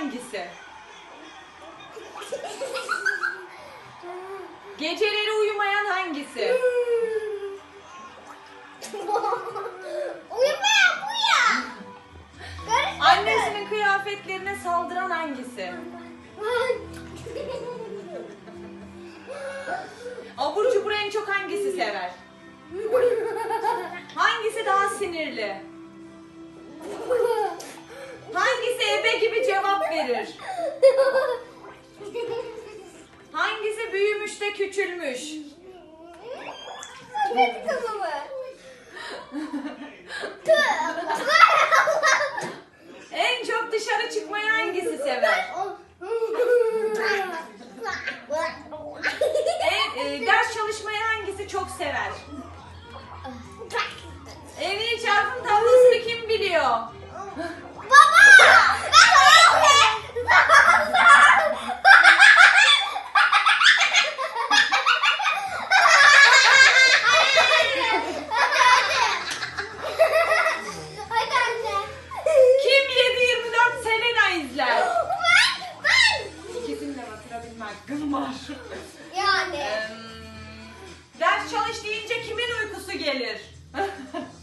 hangisi? Geceleri uyumayan hangisi? Uyumaya bu ya. Annesinin kıyafetlerine saldıran hangisi? Abur cubur en çok hangisi sever? Hangisi daha sinirli? Büyümüş de küçülmüş? Kimin kafamı? En çok dışarı çıkmayı hangisi sever? En, e, ders çalışmayı hangisi çok sever? En iyi çarpım tablosunu kim biliyor? Var. Yani. Em, ders çalış deyince kimin uykusu gelir?